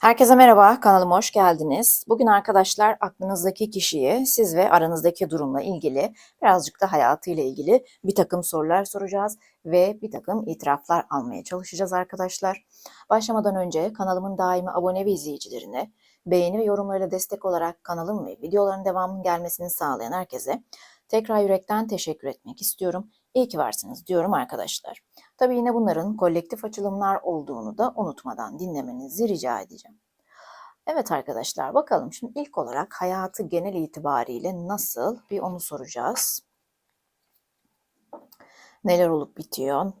Herkese merhaba, kanalıma hoş geldiniz. Bugün arkadaşlar aklınızdaki kişiye siz ve aranızdaki durumla ilgili birazcık da hayatıyla ilgili bir takım sorular soracağız ve bir takım itiraflar almaya çalışacağız arkadaşlar. Başlamadan önce kanalımın daimi abone ve izleyicilerine beğeni ve yorumlarıyla destek olarak kanalım ve videoların devamının gelmesini sağlayan herkese tekrar yürekten teşekkür etmek istiyorum. İyi ki varsınız diyorum arkadaşlar. Tabii yine bunların kolektif açılımlar olduğunu da unutmadan dinlemenizi rica edeceğim. Evet arkadaşlar bakalım şimdi ilk olarak hayatı genel itibariyle nasıl bir onu soracağız. Neler olup bitiyor?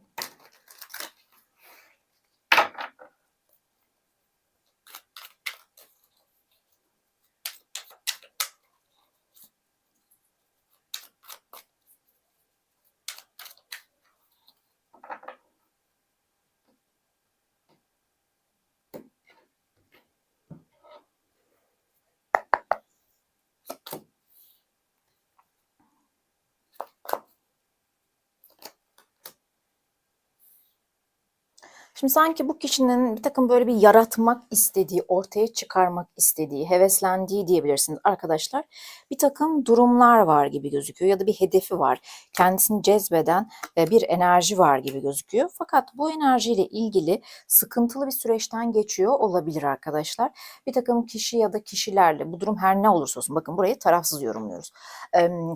Şimdi sanki bu kişinin bir takım böyle bir yaratmak istediği, ortaya çıkarmak istediği, heveslendiği diyebilirsiniz arkadaşlar. Bir takım durumlar var gibi gözüküyor ya da bir hedefi var. Kendisini cezbeden e, bir enerji var gibi gözüküyor. Fakat bu enerjiyle ilgili sıkıntılı bir süreçten geçiyor olabilir arkadaşlar. Bir takım kişi ya da kişilerle bu durum her ne olursa olsun bakın burayı tarafsız yorumluyoruz.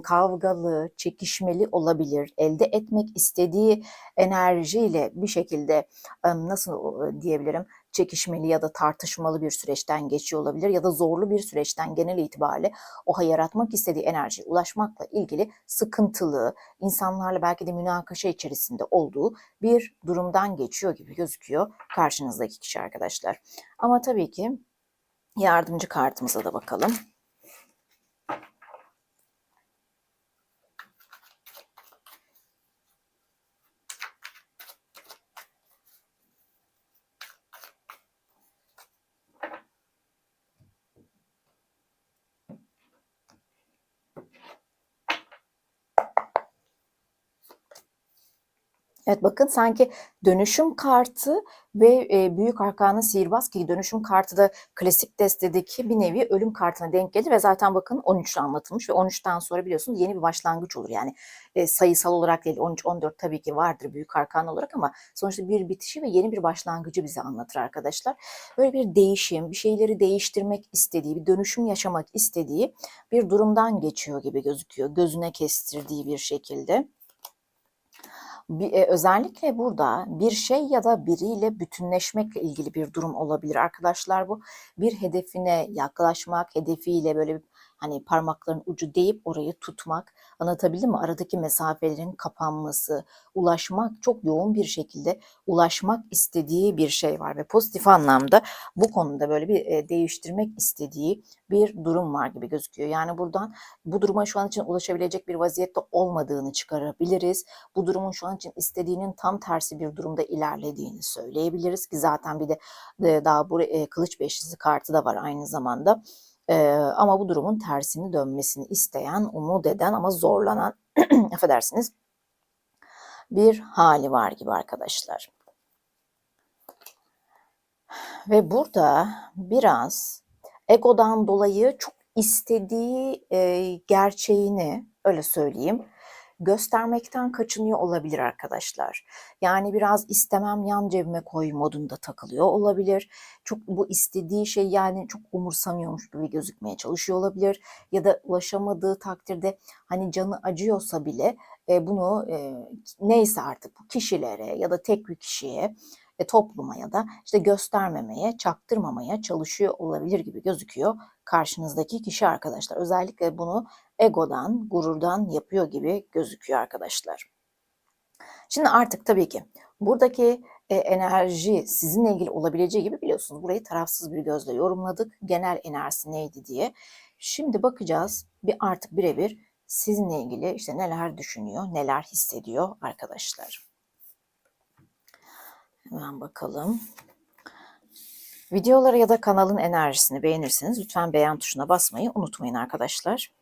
Kavgalı, çekişmeli olabilir. Elde etmek istediği enerjiyle bir şekilde nasıl diyebilirim çekişmeli ya da tartışmalı bir süreçten geçiyor olabilir ya da zorlu bir süreçten genel itibariyle o yaratmak istediği enerjiye ulaşmakla ilgili sıkıntılı, insanlarla belki de münakaşa içerisinde olduğu bir durumdan geçiyor gibi gözüküyor karşınızdaki kişi arkadaşlar. Ama tabii ki yardımcı kartımıza da bakalım. Evet bakın sanki dönüşüm kartı ve e, büyük arkanın sihirbaz ki dönüşüm kartı da klasik destedeki bir nevi ölüm kartına denk gelir ve zaten bakın 13'te anlatılmış ve 13'ten sonra biliyorsunuz yeni bir başlangıç olur. Yani e, sayısal olarak değil 13-14 tabii ki vardır büyük arkan olarak ama sonuçta bir bitişi ve yeni bir başlangıcı bize anlatır arkadaşlar. Böyle bir değişim, bir şeyleri değiştirmek istediği, bir dönüşüm yaşamak istediği bir durumdan geçiyor gibi gözüküyor. Gözüne kestirdiği bir şekilde. Bir, e, özellikle burada bir şey ya da biriyle bütünleşmekle ilgili bir durum olabilir arkadaşlar bu. Bir hedefine yaklaşmak, hedefiyle böyle hani parmakların ucu deyip orayı tutmak, anlatabildim mi? Aradaki mesafelerin kapanması, ulaşmak, çok yoğun bir şekilde ulaşmak istediği bir şey var ve pozitif anlamda bu konuda böyle bir e, değiştirmek istediği bir durum var gibi gözüküyor. Yani buradan bu duruma şu an için ulaşabilecek bir vaziyette olmadığını çıkarabiliriz. Bu durumun şu an için istediğinin tam tersi bir durumda ilerlediğini söyleyebiliriz ki zaten bir de e, daha bu e, kılıç beşlisi kartı da var aynı zamanda. Ee, ama bu durumun tersini dönmesini isteyen, umut eden ama zorlanan, affedersiniz, bir hali var gibi arkadaşlar. Ve burada biraz egodan dolayı çok istediği e, gerçeğini öyle söyleyeyim göstermekten kaçınıyor olabilir arkadaşlar. Yani biraz istemem yan cebime koy modunda takılıyor olabilir. Çok bu istediği şey yani çok umursamıyormuş gibi gözükmeye çalışıyor olabilir. Ya da ulaşamadığı takdirde hani canı acıyorsa bile e, bunu e, neyse artık bu kişilere ya da tek bir kişiye e, topluma ya da işte göstermemeye, çaktırmamaya çalışıyor olabilir gibi gözüküyor karşınızdaki kişi arkadaşlar. Özellikle bunu egodan, gururdan yapıyor gibi gözüküyor arkadaşlar. Şimdi artık tabii ki buradaki e, enerji sizinle ilgili olabileceği gibi biliyorsunuz burayı tarafsız bir gözle yorumladık. Genel enerjisi neydi diye. Şimdi bakacağız bir artık birebir sizinle ilgili işte neler düşünüyor, neler hissediyor arkadaşlar. Hemen bakalım. Videoları ya da kanalın enerjisini beğenirseniz lütfen beğen tuşuna basmayı unutmayın arkadaşlar.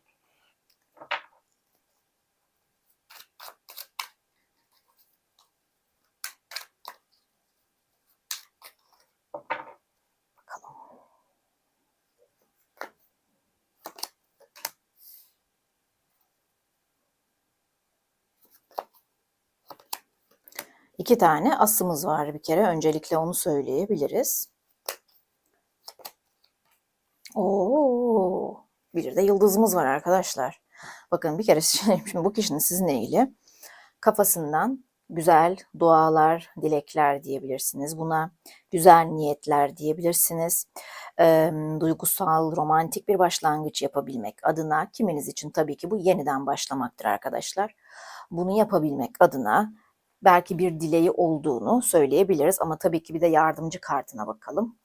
İki tane asımız var bir kere. Öncelikle onu söyleyebiliriz. Oo, bir de yıldızımız var arkadaşlar. Bakın bir kere şimdi bu kişinin sizinle ilgili kafasından güzel dualar, dilekler diyebilirsiniz. Buna güzel niyetler diyebilirsiniz. E, duygusal, romantik bir başlangıç yapabilmek adına kiminiz için tabii ki bu yeniden başlamaktır arkadaşlar. Bunu yapabilmek adına belki bir dileği olduğunu söyleyebiliriz ama tabii ki bir de yardımcı kartına bakalım.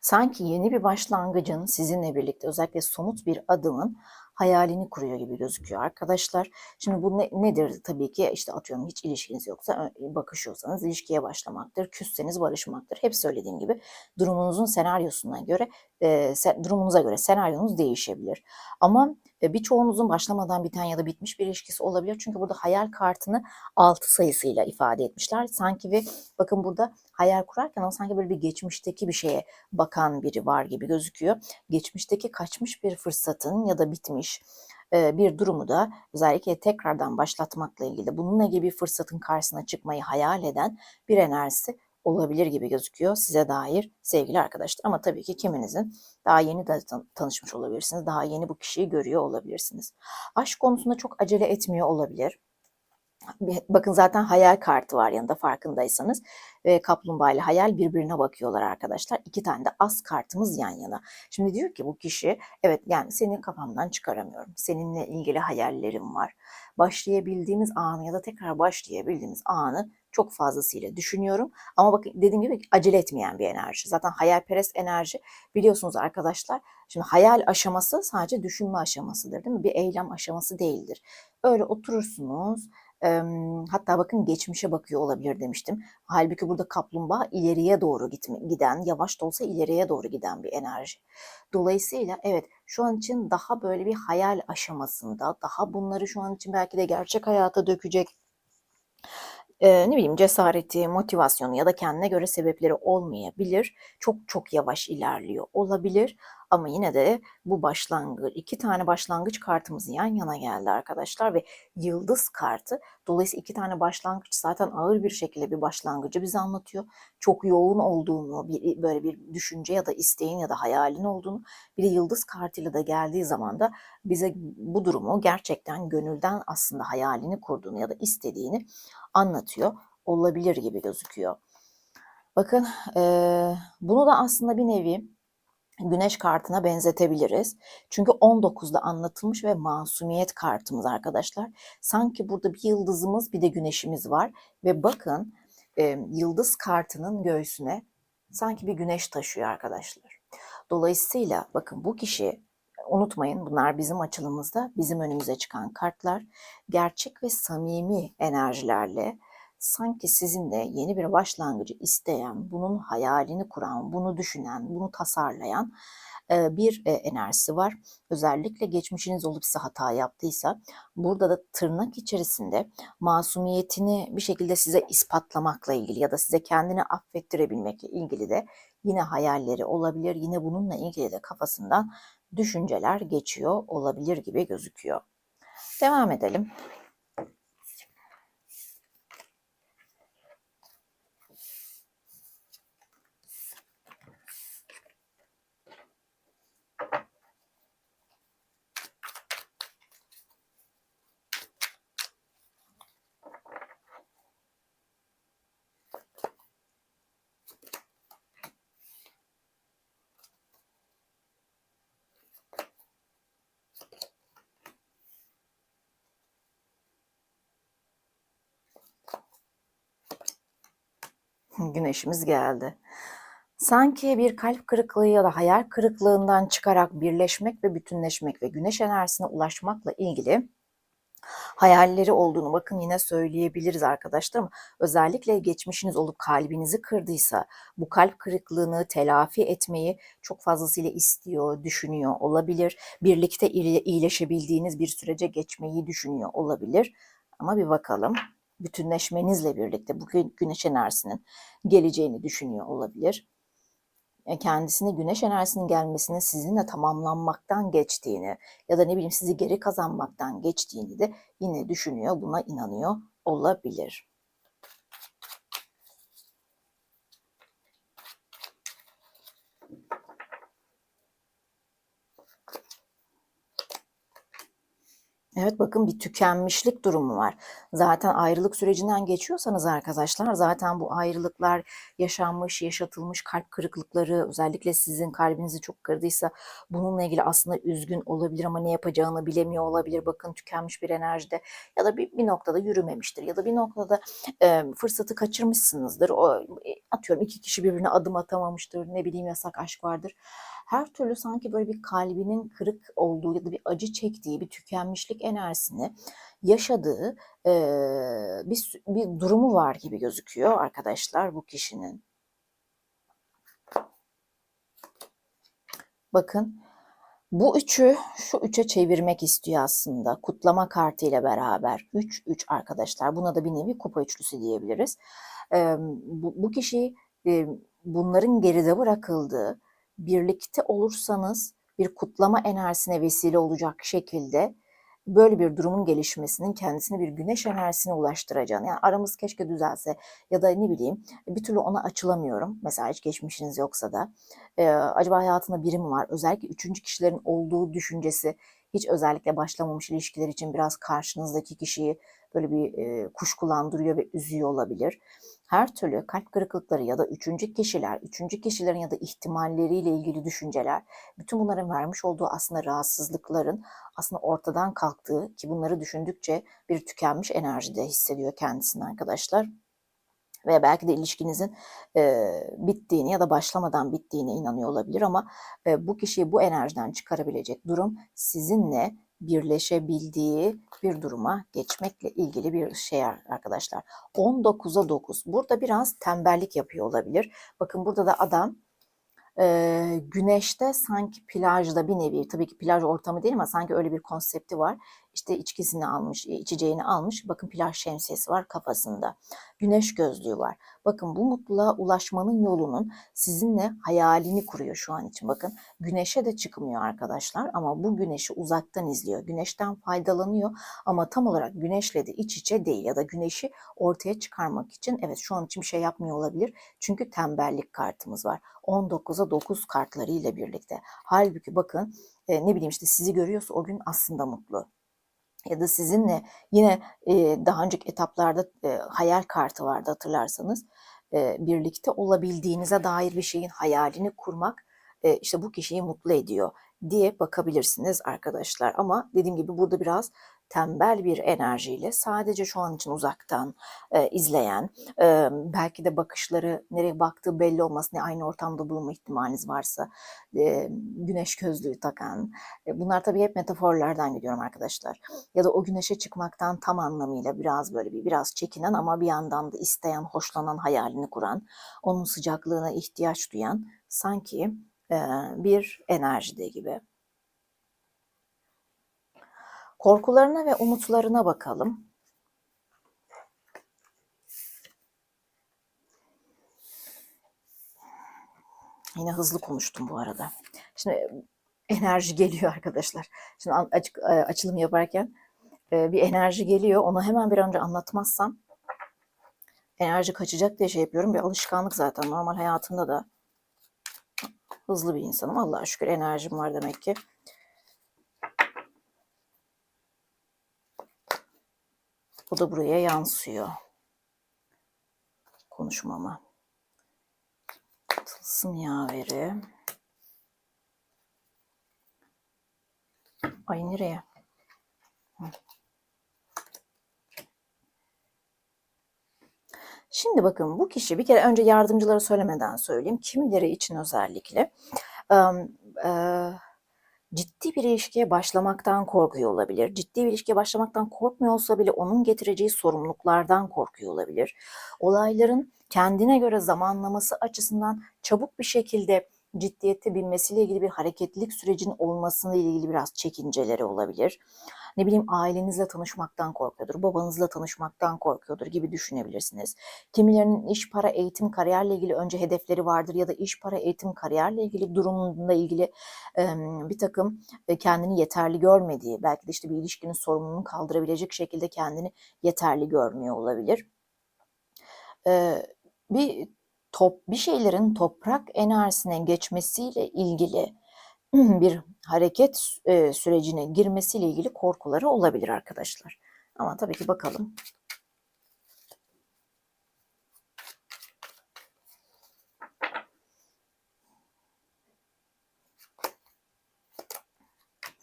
sanki yeni bir başlangıcın sizinle birlikte özellikle somut bir adımın hayalini kuruyor gibi gözüküyor arkadaşlar. Şimdi bu ne, nedir tabii ki işte atıyorum hiç ilişkiniz yoksa bakışıyorsanız ilişkiye başlamaktır, küsseniz barışmaktır. Hep söylediğim gibi durumunuzun senaryosuna göre e, durumunuza göre senaryonuz değişebilir. Ama e, birçoğunuzun başlamadan biten ya da bitmiş bir ilişkisi olabilir. Çünkü burada hayal kartını 6 sayısıyla ifade etmişler. Sanki ve bakın burada hayal kurarken ama sanki böyle bir geçmişteki bir şeye bakan biri var gibi gözüküyor. Geçmişteki kaçmış bir fırsatın ya da bitmiş bir durumu da özellikle tekrardan başlatmakla ilgili bununla ilgili bir fırsatın karşısına çıkmayı hayal eden bir enerjisi olabilir gibi gözüküyor size dair sevgili arkadaşlar. Ama tabii ki kiminizin daha yeni de tanışmış olabilirsiniz. Daha yeni bu kişiyi görüyor olabilirsiniz. Aşk konusunda çok acele etmiyor olabilir. Bakın zaten hayal kartı var yanında farkındaysanız. Ve kaplumbağa ile hayal birbirine bakıyorlar arkadaşlar. İki tane de as kartımız yan yana. Şimdi diyor ki bu kişi evet yani senin kafamdan çıkaramıyorum. Seninle ilgili hayallerim var. Başlayabildiğimiz anı ya da tekrar başlayabildiğimiz anı çok fazlasıyla düşünüyorum. Ama bakın dediğim gibi acele etmeyen bir enerji. Zaten hayalperest enerji biliyorsunuz arkadaşlar. Şimdi hayal aşaması sadece düşünme aşamasıdır değil mi? Bir eylem aşaması değildir. Öyle oturursunuz hatta bakın geçmişe bakıyor olabilir demiştim. Halbuki burada kaplumbağa ileriye doğru gitme, giden, yavaş da olsa ileriye doğru giden bir enerji. Dolayısıyla evet şu an için daha böyle bir hayal aşamasında, daha bunları şu an için belki de gerçek hayata dökecek e, ne bileyim cesareti, motivasyonu ya da kendine göre sebepleri olmayabilir. Çok çok yavaş ilerliyor olabilir. Ama yine de bu başlangıç, iki tane başlangıç kartımız yan yana geldi arkadaşlar ve yıldız kartı. Dolayısıyla iki tane başlangıç zaten ağır bir şekilde bir başlangıcı bize anlatıyor. Çok yoğun olduğunu, bir, böyle bir düşünce ya da isteğin ya da hayalin olduğunu. Bir de yıldız kartıyla da geldiği zaman da bize bu durumu gerçekten gönülden aslında hayalini kurduğunu ya da istediğini anlatıyor olabilir gibi gözüküyor. Bakın e, bunu da aslında bir nevi güneş kartına benzetebiliriz. Çünkü 19'da anlatılmış ve masumiyet kartımız arkadaşlar. Sanki burada bir yıldızımız bir de güneşimiz var. Ve bakın e, yıldız kartının göğsüne sanki bir güneş taşıyor arkadaşlar. Dolayısıyla bakın bu kişi unutmayın bunlar bizim açılımızda bizim önümüze çıkan kartlar gerçek ve samimi enerjilerle sanki sizinle yeni bir başlangıcı isteyen, bunun hayalini kuran, bunu düşünen, bunu tasarlayan bir enerjisi var. Özellikle geçmişiniz olup size hata yaptıysa burada da tırnak içerisinde masumiyetini bir şekilde size ispatlamakla ilgili ya da size kendini affettirebilmekle ilgili de yine hayalleri olabilir. Yine bununla ilgili de kafasından düşünceler geçiyor olabilir gibi gözüküyor. Devam edelim. Güneşimiz geldi. Sanki bir kalp kırıklığı ya da hayal kırıklığından çıkarak birleşmek ve bütünleşmek ve güneş enerjisine ulaşmakla ilgili hayalleri olduğunu bakın yine söyleyebiliriz arkadaşlar özellikle geçmişiniz olup kalbinizi kırdıysa bu kalp kırıklığını telafi etmeyi çok fazlasıyla istiyor, düşünüyor olabilir. Birlikte iyileşebildiğiniz bir sürece geçmeyi düşünüyor olabilir. Ama bir bakalım bütünleşmenizle birlikte bugün güneş enerjisinin geleceğini düşünüyor olabilir. e, kendisine güneş enerjisinin gelmesinin sizinle tamamlanmaktan geçtiğini ya da ne bileyim sizi geri kazanmaktan geçtiğini de yine düşünüyor, buna inanıyor olabilir. Evet bakın bir tükenmişlik durumu var. Zaten ayrılık sürecinden geçiyorsanız arkadaşlar zaten bu ayrılıklar yaşanmış, yaşatılmış kalp kırıklıkları özellikle sizin kalbinizi çok kırdıysa bununla ilgili aslında üzgün olabilir ama ne yapacağını bilemiyor olabilir. Bakın tükenmiş bir enerjide ya da bir, bir noktada yürümemiştir ya da bir noktada e, fırsatı kaçırmışsınızdır. O, e, atıyorum iki kişi birbirine adım atamamıştır ne bileyim yasak aşk vardır her türlü sanki böyle bir kalbinin kırık olduğu ya da bir acı çektiği, bir tükenmişlik enerjisini yaşadığı e, bir, bir durumu var gibi gözüküyor arkadaşlar bu kişinin. Bakın bu üçü şu üçe çevirmek istiyor aslında. Kutlama kartı ile beraber. 3 3 arkadaşlar. Buna da bir nevi kupa üçlüsü diyebiliriz. Ee, bu, bu kişi e, bunların geride bırakıldığı, birlikte olursanız bir kutlama enerjisine vesile olacak şekilde böyle bir durumun gelişmesinin kendisini bir güneş enerjisine ulaştıracağını yani aramız keşke düzelse ya da ne bileyim bir türlü ona açılamıyorum. Mesela hiç geçmişiniz yoksa da ee, acaba hayatında biri mi var? Özellikle üçüncü kişilerin olduğu düşüncesi hiç özellikle başlamamış ilişkiler için biraz karşınızdaki kişiyi böyle bir e, kuşkulandırıyor ve üzüyor olabilir her türlü kalp kırıklıkları ya da üçüncü kişiler, üçüncü kişilerin ya da ihtimalleriyle ilgili düşünceler, bütün bunların vermiş olduğu aslında rahatsızlıkların aslında ortadan kalktığı ki bunları düşündükçe bir tükenmiş enerjide hissediyor kendisini arkadaşlar. Veya belki de ilişkinizin e, bittiğini ya da başlamadan bittiğine inanıyor olabilir ama e, bu kişiyi bu enerjiden çıkarabilecek durum sizinle birleşebildiği bir duruma geçmekle ilgili bir şey arkadaşlar. 19'a 9. Burada biraz tembellik yapıyor olabilir. Bakın burada da adam e, güneşte sanki plajda bir nevi tabii ki plaj ortamı değil ama sanki öyle bir konsepti var. İşte içkisini almış, içeceğini almış. Bakın plaj şemsiyesi var kafasında. Güneş gözlüğü var. Bakın bu mutluluğa ulaşmanın yolunun sizinle hayalini kuruyor şu an için. Bakın güneşe de çıkmıyor arkadaşlar ama bu güneşi uzaktan izliyor. Güneşten faydalanıyor ama tam olarak güneşle de iç içe değil ya da güneşi ortaya çıkarmak için evet şu an için bir şey yapmıyor olabilir. Çünkü tembellik kartımız var. 19'a 9 kartları ile birlikte. Halbuki bakın e, ne bileyim işte sizi görüyorsa o gün aslında mutlu ya da sizinle yine e, daha önceki etaplarda e, hayal kartı vardı hatırlarsanız e, birlikte olabildiğinize dair bir şeyin hayalini kurmak e, işte bu kişiyi mutlu ediyor diye bakabilirsiniz arkadaşlar. Ama dediğim gibi burada biraz tembel bir enerjiyle sadece şu an için uzaktan e, izleyen, e, belki de bakışları nereye baktığı belli olmasın, aynı ortamda bulunma ihtimaliniz varsa, e, güneş gözlüğü takan, e, bunlar tabii hep metaforlardan gidiyorum arkadaşlar. Ya da o güneşe çıkmaktan tam anlamıyla biraz böyle bir biraz çekinen ama bir yandan da isteyen, hoşlanan hayalini kuran, onun sıcaklığına ihtiyaç duyan sanki e, bir enerjide gibi. Korkularına ve umutlarına bakalım. Yine hızlı konuştum bu arada. Şimdi enerji geliyor arkadaşlar. Şimdi açık, açılım yaparken bir enerji geliyor. Onu hemen bir önce anlatmazsam enerji kaçacak diye şey yapıyorum. Bir alışkanlık zaten. Normal hayatımda da hızlı bir insanım. Allah'a şükür enerjim var demek ki. Bu da buraya yansıyor. Konuşmama. Tılsım yaveri. Ay nereye? Şimdi bakın bu kişi bir kere önce yardımcıları söylemeden söyleyeyim. Kimileri için özellikle ciddi bir ilişkiye başlamaktan korkuyor olabilir. Ciddi bir ilişkiye başlamaktan korkmuyor olsa bile onun getireceği sorumluluklardan korkuyor olabilir. Olayların kendine göre zamanlaması açısından çabuk bir şekilde ciddiyete binmesiyle ilgili bir hareketlilik sürecinin olmasıyla ilgili biraz çekinceleri olabilir. Ne bileyim ailenizle tanışmaktan korkuyordur, babanızla tanışmaktan korkuyordur gibi düşünebilirsiniz. Kimilerinin iş, para, eğitim, kariyerle ilgili önce hedefleri vardır ya da iş, para, eğitim, kariyerle ilgili durumunda ilgili em, bir takım e, kendini yeterli görmediği, belki de işte bir ilişkinin sorumluluğunu kaldırabilecek şekilde kendini yeterli görmüyor olabilir. Ee, bir top bir şeylerin toprak enerjisine geçmesiyle ilgili bir hareket sürecine girmesiyle ilgili korkuları olabilir arkadaşlar. Ama tabii ki bakalım.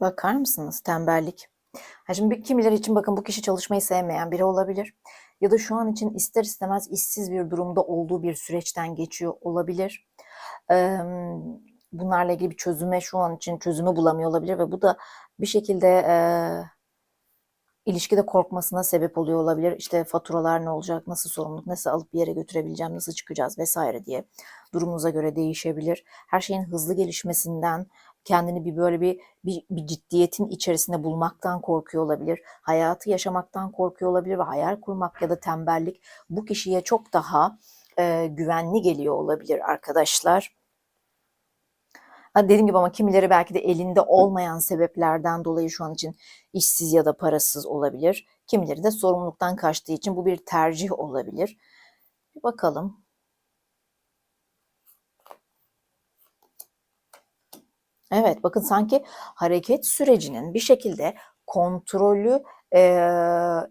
Bakar mısınız? Tembellik. Ha şimdi kimileri için bakın bu kişi çalışmayı sevmeyen biri olabilir. Ya da şu an için ister istemez işsiz bir durumda olduğu bir süreçten geçiyor olabilir. Eee, bunlarla ilgili bir çözüme şu an için çözümü bulamıyor olabilir ve bu da bir şekilde eee, ilişkide korkmasına sebep oluyor olabilir. İşte faturalar ne olacak, nasıl sorumluluk, nasıl alıp bir yere götürebileceğim, nasıl çıkacağız vesaire diye durumunuza göre değişebilir. Her şeyin hızlı gelişmesinden kendini bir böyle bir, bir, bir ciddiyetin içerisinde bulmaktan korkuyor olabilir. Hayatı yaşamaktan korkuyor olabilir ve hayal kurmak ya da tembellik bu kişiye çok daha e, güvenli geliyor olabilir arkadaşlar. Ha, dediğim gibi ama kimileri belki de elinde olmayan sebeplerden dolayı şu an için işsiz ya da parasız olabilir. Kimileri de sorumluluktan kaçtığı için bu bir tercih olabilir. Bir bakalım. Evet, bakın sanki hareket sürecinin bir şekilde kontrolü e,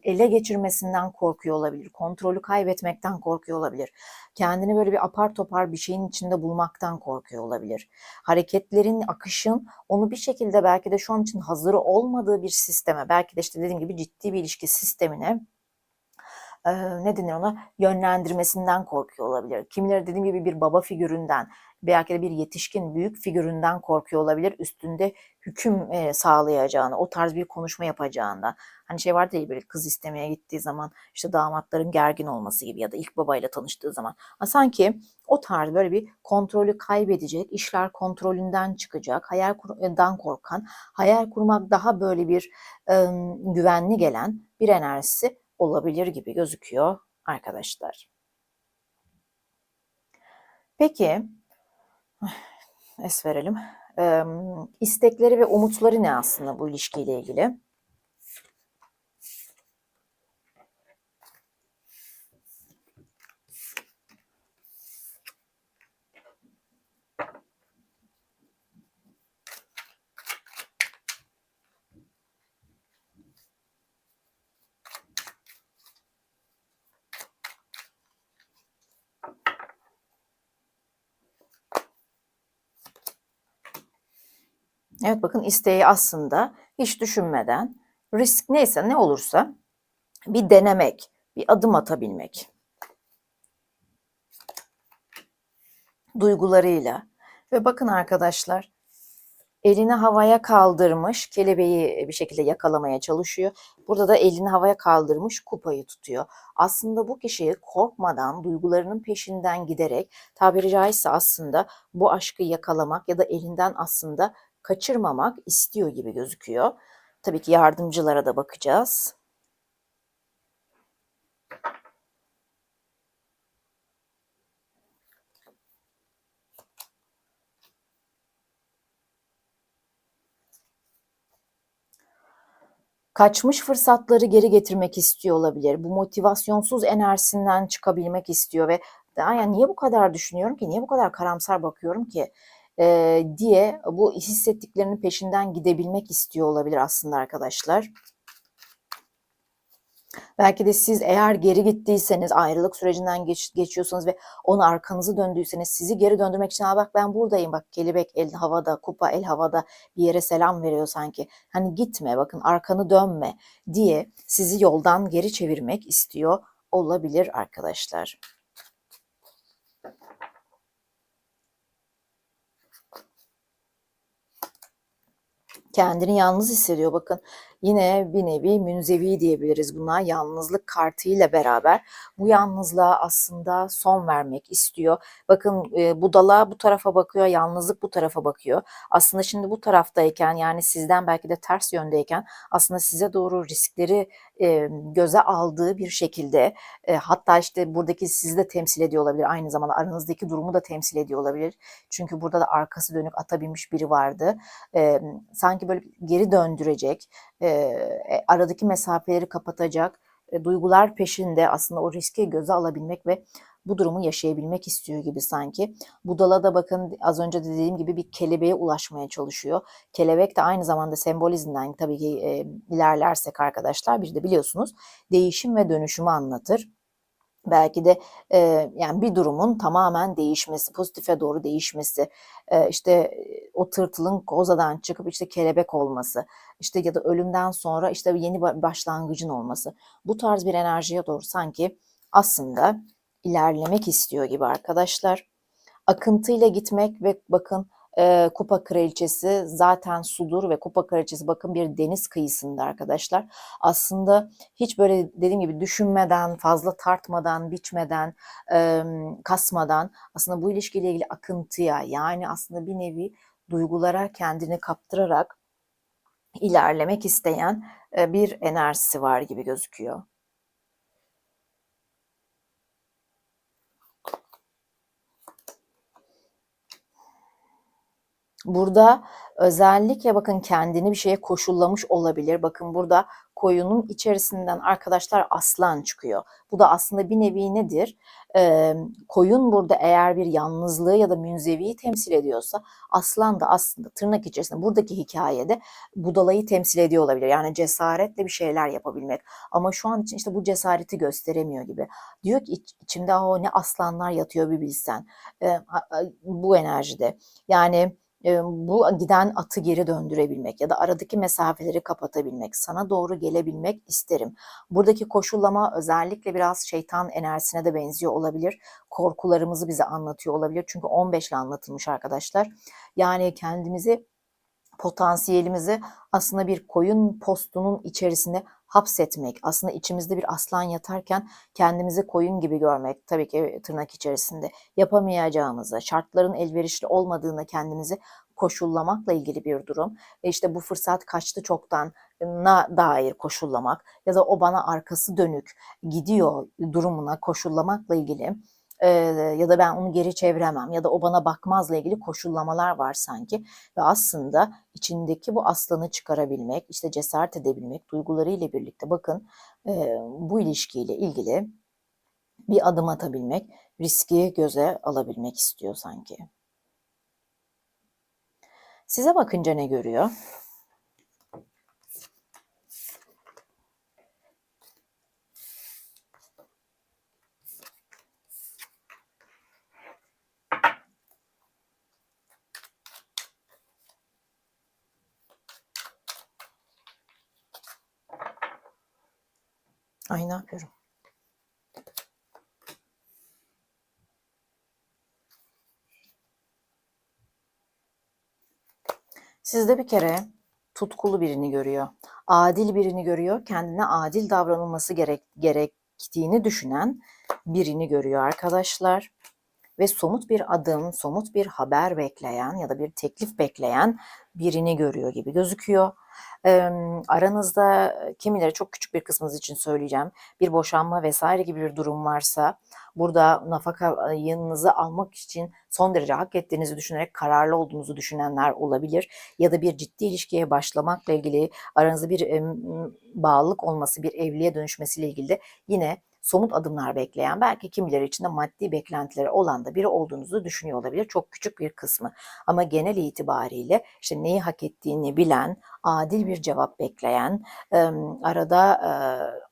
ele geçirmesinden korkuyor olabilir. Kontrolü kaybetmekten korkuyor olabilir. Kendini böyle bir apar topar bir şeyin içinde bulmaktan korkuyor olabilir. Hareketlerin, akışın onu bir şekilde belki de şu an için hazır olmadığı bir sisteme, belki de işte dediğim gibi ciddi bir ilişki sistemine e, ne denir ona yönlendirmesinden korkuyor olabilir. Kimileri dediğim gibi bir baba figüründen, belki de bir yetişkin büyük figüründen korkuyor olabilir. Üstünde hüküm e, sağlayacağını, o tarz bir konuşma yapacağında. Hani şey vardı ya böyle kız istemeye gittiği zaman işte damatların gergin olması gibi ya da ilk babayla tanıştığı zaman. Ha, sanki o tarz böyle bir kontrolü kaybedecek, işler kontrolünden çıkacak, hayalden korkan, hayal kurmak daha böyle bir e, güvenli gelen bir enerjisi olabilir gibi gözüküyor arkadaşlar. Peki, es verelim. Ee, istekleri ve umutları ne aslında bu ilişkiyle ilgili? Evet bakın isteği aslında hiç düşünmeden risk neyse ne olursa bir denemek, bir adım atabilmek. Duygularıyla. Ve bakın arkadaşlar elini havaya kaldırmış, kelebeği bir şekilde yakalamaya çalışıyor. Burada da elini havaya kaldırmış, kupayı tutuyor. Aslında bu kişi korkmadan, duygularının peşinden giderek, tabiri caizse aslında bu aşkı yakalamak ya da elinden aslında kaçırmamak istiyor gibi gözüküyor. Tabii ki yardımcılara da bakacağız. kaçmış fırsatları geri getirmek istiyor olabilir. Bu motivasyonsuz enerjisinden çıkabilmek istiyor ve yani niye bu kadar düşünüyorum ki, niye bu kadar karamsar bakıyorum ki e, diye bu hissettiklerinin peşinden gidebilmek istiyor olabilir aslında arkadaşlar. Belki de siz eğer geri gittiyseniz, ayrılık sürecinden geç, geçiyorsanız ve onu arkanızı döndüyseniz sizi geri döndürmek için bak ben buradayım bak kelebek el havada, kupa el havada bir yere selam veriyor sanki. Hani gitme bakın arkanı dönme diye sizi yoldan geri çevirmek istiyor olabilir arkadaşlar. Kendini yalnız hissediyor. Bakın yine bir nevi münzevi diyebiliriz buna yalnızlık kartıyla beraber. Bu yalnızlığa aslında son vermek istiyor. Bakın e, budala bu tarafa bakıyor, yalnızlık bu tarafa bakıyor. Aslında şimdi bu taraftayken yani sizden belki de ters yöndeyken aslında size doğru riskleri e, göze aldığı bir şekilde e, hatta işte buradaki sizi de temsil ediyor olabilir aynı zamanda aranızdaki durumu da temsil ediyor olabilir. Çünkü burada da arkası dönük ata binmiş biri vardı. E, sanki böyle geri döndürecek, e, aradaki mesafeleri kapatacak, e, duygular peşinde aslında o riski göze alabilmek ve bu durumu yaşayabilmek istiyor gibi sanki. Budala da bakın az önce de dediğim gibi bir kelebeğe ulaşmaya çalışıyor. Kelebek de aynı zamanda sembolizmden tabii ki e, ilerlersek arkadaşlar bir de biliyorsunuz değişim ve dönüşümü anlatır belki de e, yani bir durumun tamamen değişmesi, pozitife doğru değişmesi, e, işte o tırtılın kozadan çıkıp işte kelebek olması, işte ya da ölümden sonra işte yeni başlangıcın olması. Bu tarz bir enerjiye doğru sanki aslında ilerlemek istiyor gibi arkadaşlar. Akıntıyla gitmek ve bakın e, Kupa Kraliçesi zaten sudur ve Kupa Kraliçesi bakın bir deniz kıyısında arkadaşlar. Aslında hiç böyle dediğim gibi düşünmeden, fazla tartmadan, biçmeden, e, kasmadan aslında bu ilişkiyle ilgili akıntıya yani aslında bir nevi duygulara kendini kaptırarak ilerlemek isteyen bir enerjisi var gibi gözüküyor. Burada özellikle bakın kendini bir şeye koşullamış olabilir. Bakın burada koyunun içerisinden arkadaşlar aslan çıkıyor. Bu da aslında bir nevi nedir? Ee, koyun burada eğer bir yalnızlığı ya da münzeviyi temsil ediyorsa aslan da aslında tırnak içerisinde buradaki hikayede budalayı temsil ediyor olabilir. Yani cesaretle bir şeyler yapabilmek. Ama şu an için işte bu cesareti gösteremiyor gibi. Diyor ki iç, içimde o ne aslanlar yatıyor bir bilsen. Ee, bu enerjide. Yani bu giden atı geri döndürebilmek ya da aradaki mesafeleri kapatabilmek, sana doğru gelebilmek isterim. Buradaki koşullama özellikle biraz şeytan enerjisine de benziyor olabilir. Korkularımızı bize anlatıyor olabilir. Çünkü 15 ile anlatılmış arkadaşlar. Yani kendimizi potansiyelimizi aslında bir koyun postunun içerisinde hapsetmek, aslında içimizde bir aslan yatarken kendimizi koyun gibi görmek, tabii ki tırnak içerisinde yapamayacağımızı, şartların elverişli olmadığını kendimizi koşullamakla ilgili bir durum. E işte bu fırsat kaçtı çoktan na dair koşullamak ya da o bana arkası dönük gidiyor durumuna koşullamakla ilgili e, ya da ben onu geri çeviremem ya da o bana bakmazla ilgili koşullamalar var sanki ve aslında içindeki bu aslanı çıkarabilmek, işte cesaret edebilmek duygularıyla birlikte bakın e, bu ilişkiyle ilgili bir adım atabilmek, riski göze alabilmek istiyor sanki. Size bakınca ne görüyor? Ay ne yapıyorum? Sizde bir kere tutkulu birini görüyor. Adil birini görüyor. Kendine adil davranılması gerek, gerektiğini düşünen birini görüyor arkadaşlar. Ve somut bir adım, somut bir haber bekleyen ya da bir teklif bekleyen birini görüyor gibi gözüküyor. Aranızda kimileri çok küçük bir kısmınız için söyleyeceğim. Bir boşanma vesaire gibi bir durum varsa burada nafakayınızı almak için son derece hak ettiğinizi düşünerek kararlı olduğunuzu düşünenler olabilir. Ya da bir ciddi ilişkiye başlamakla ilgili aranızda bir bağlılık olması, bir evliliğe dönüşmesiyle ilgili de yine somut adımlar bekleyen, belki kimileri için de maddi beklentileri olan da biri olduğunuzu düşünüyor olabilir. Çok küçük bir kısmı. Ama genel itibariyle işte neyi hak ettiğini bilen, adil bir cevap bekleyen, arada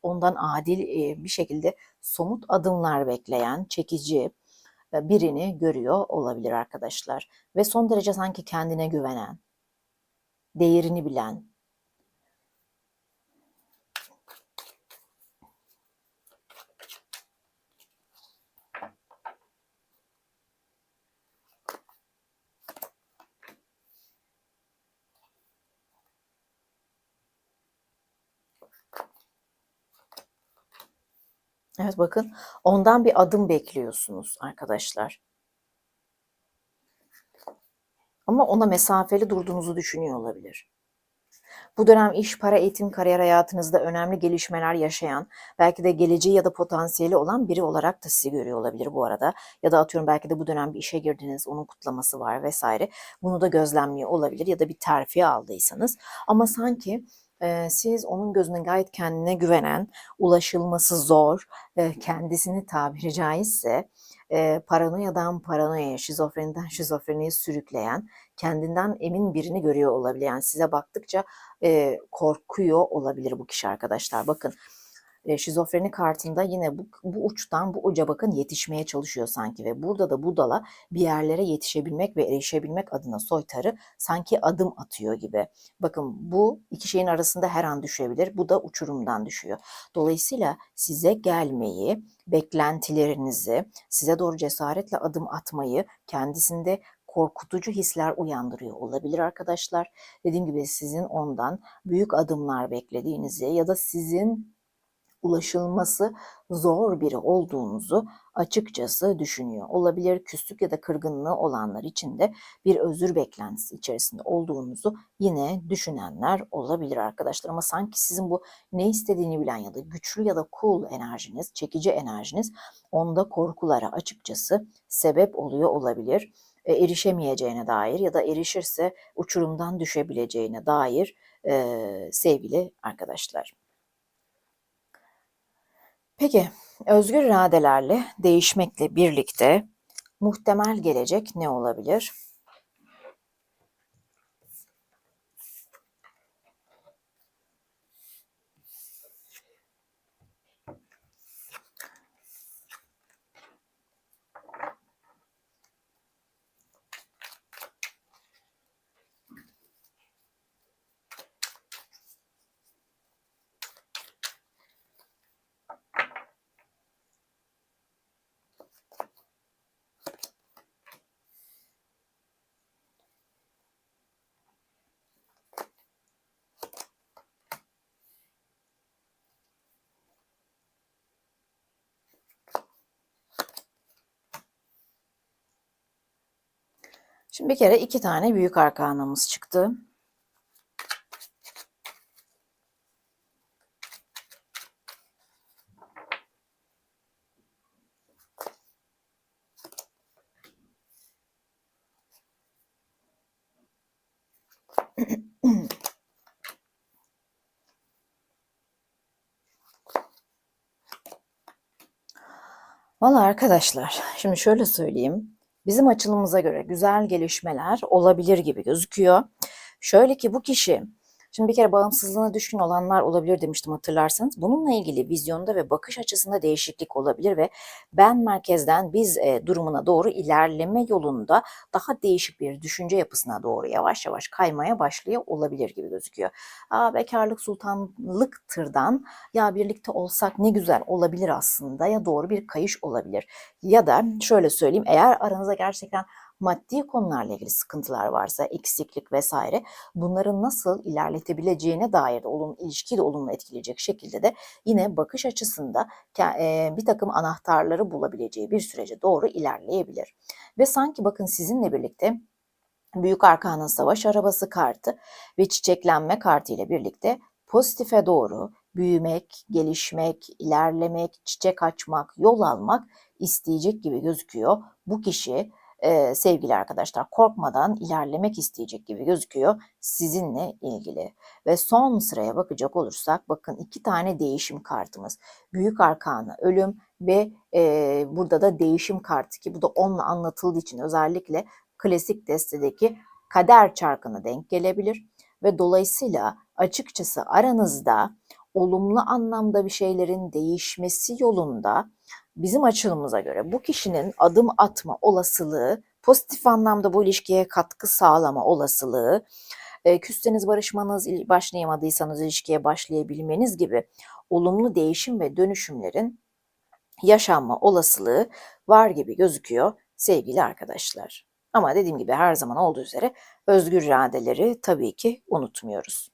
ondan adil bir şekilde somut adımlar bekleyen, çekici birini görüyor olabilir arkadaşlar. Ve son derece sanki kendine güvenen, değerini bilen, Evet bakın ondan bir adım bekliyorsunuz arkadaşlar. Ama ona mesafeli durduğunuzu düşünüyor olabilir. Bu dönem iş, para, eğitim, kariyer hayatınızda önemli gelişmeler yaşayan, belki de geleceği ya da potansiyeli olan biri olarak da sizi görüyor olabilir bu arada. Ya da atıyorum belki de bu dönem bir işe girdiniz, onun kutlaması var vesaire. Bunu da gözlemliyor olabilir ya da bir terfi aldıysanız. Ama sanki siz onun gözünde gayet kendine güvenen, ulaşılması zor, kendisini tabiri caizse e, paranoyadan paranoyaya, şizofreniden şizofreniye sürükleyen, kendinden emin birini görüyor olabilir. Yani size baktıkça korkuyor olabilir bu kişi arkadaşlar. Bakın e, şizofreni kartında yine bu, bu uçtan bu uca bakın yetişmeye çalışıyor sanki ve burada da bu dala bir yerlere yetişebilmek ve erişebilmek adına soytarı sanki adım atıyor gibi. Bakın bu iki şeyin arasında her an düşebilir. Bu da uçurumdan düşüyor. Dolayısıyla size gelmeyi, beklentilerinizi, size doğru cesaretle adım atmayı, kendisinde korkutucu hisler uyandırıyor olabilir arkadaşlar. Dediğim gibi sizin ondan büyük adımlar beklediğinizi ya da sizin ulaşılması zor biri olduğunuzu açıkçası düşünüyor. Olabilir küslük ya da kırgınlığı olanlar için de bir özür beklentisi içerisinde olduğunuzu yine düşünenler olabilir arkadaşlar. Ama sanki sizin bu ne istediğini bilen ya da güçlü ya da cool enerjiniz, çekici enerjiniz onda korkulara açıkçası sebep oluyor olabilir. E, erişemeyeceğine dair ya da erişirse uçurumdan düşebileceğine dair e, sevgili arkadaşlar. Peki özgür iradelerle değişmekle birlikte muhtemel gelecek ne olabilir? Şimdi bir kere iki tane büyük arkanamız çıktı. Valla arkadaşlar şimdi şöyle söyleyeyim. Bizim açılımıza göre güzel gelişmeler olabilir gibi gözüküyor. Şöyle ki bu kişi Şimdi bir kere bağımsızlığına düşkün olanlar olabilir demiştim hatırlarsanız. Bununla ilgili vizyonda ve bakış açısında değişiklik olabilir ve ben merkezden biz e, durumuna doğru ilerleme yolunda daha değişik bir düşünce yapısına doğru yavaş yavaş kaymaya başlıyor olabilir gibi gözüküyor. Aa, bekarlık sultanlıktırdan ya birlikte olsak ne güzel olabilir aslında ya doğru bir kayış olabilir. Ya da şöyle söyleyeyim eğer aranızda gerçekten maddi konularla ilgili sıkıntılar varsa, eksiklik vesaire bunları nasıl ilerletebileceğine dair de olumlu ilişkiyi de olumlu etkileyecek şekilde de yine bakış açısında bir takım anahtarları bulabileceği bir sürece doğru ilerleyebilir. Ve sanki bakın sizinle birlikte Büyük Arkan'ın savaş arabası kartı ve çiçeklenme kartı ile birlikte pozitife doğru büyümek, gelişmek, ilerlemek, çiçek açmak, yol almak isteyecek gibi gözüküyor. Bu kişi e, sevgili arkadaşlar korkmadan ilerlemek isteyecek gibi gözüküyor sizinle ilgili. Ve son sıraya bakacak olursak bakın iki tane değişim kartımız. Büyük Arkanı ölüm ve e, burada da değişim kartı ki bu da onunla anlatıldığı için özellikle klasik destedeki kader çarkına denk gelebilir. Ve dolayısıyla açıkçası aranızda olumlu anlamda bir şeylerin değişmesi yolunda bizim açılımıza göre bu kişinin adım atma olasılığı, pozitif anlamda bu ilişkiye katkı sağlama olasılığı, e, küsteniz barışmanız, başlayamadıysanız ilişkiye başlayabilmeniz gibi olumlu değişim ve dönüşümlerin yaşanma olasılığı var gibi gözüküyor sevgili arkadaşlar. Ama dediğim gibi her zaman olduğu üzere özgür iradeleri tabii ki unutmuyoruz.